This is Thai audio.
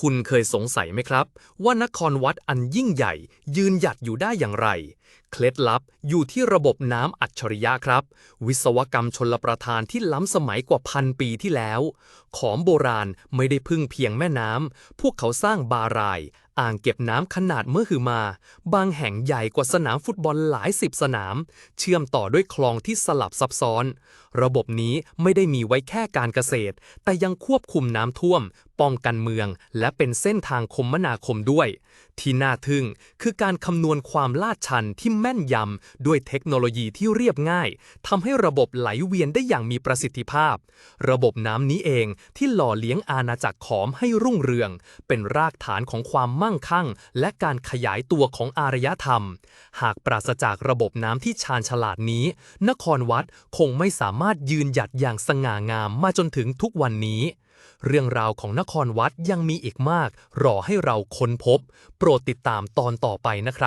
คุณเคยสงสัยไหมครับ ว่านครวัดอันยิ่งใหญ่ ยืนหยัดอยู่ได้อย่างไร เคล็ดลับอยู่ที่ระบบน้ำอัจฉริยะครับ วิศวกรรมชนลประทานที่ล้ำสมัยกว่าพันปีที่แล้ว ของโบราณไม่ได้พึ่งเพียงแม่น้ำ พวกเขาสร้างบาราย อ่างเก็บน้ำขนาดเมื่อหือมา บางแห่งใหญ่กว่าสนามฟุตบอลหลายสิบสนาม เชื่อมต่อด้วยคลองที่สลับซับซ้อน ระบบนี้ไม่ได้มีไว้แค่การเกษตร แต่ยังควบคุมน้ำท่วม ป้องกันเมือง และเป็นเส้นทางคมนาคมด้วย ที่น่าทึ่งคือการคำนวณความลาดชันที่แม่นยำด้วยเทคโนโลยีที่เรียบง่ายทำให้ระบบไหลเวียนได้อย่างมีประสิทธิภาพ ระบบน้ำนี้เองที่หล่อเลี้ยงอาณาจักรขอมให้รุ่งเรือง เป็นรากฐานของความมั่งคั่ง และการขยายตัวของอารยธรรม หากปราศจากระบบน้ำที่ชาญฉลาดนี้ นครวัดคงไม่สามารถยืนหยัดอย่างสง่างามมาจนถึงทุกวันนี้ เรื่องราวของนครวัดยังมีอีกมาก รอให้เราค้นพบ โปรดติดตามตอนต่อไปนะครับ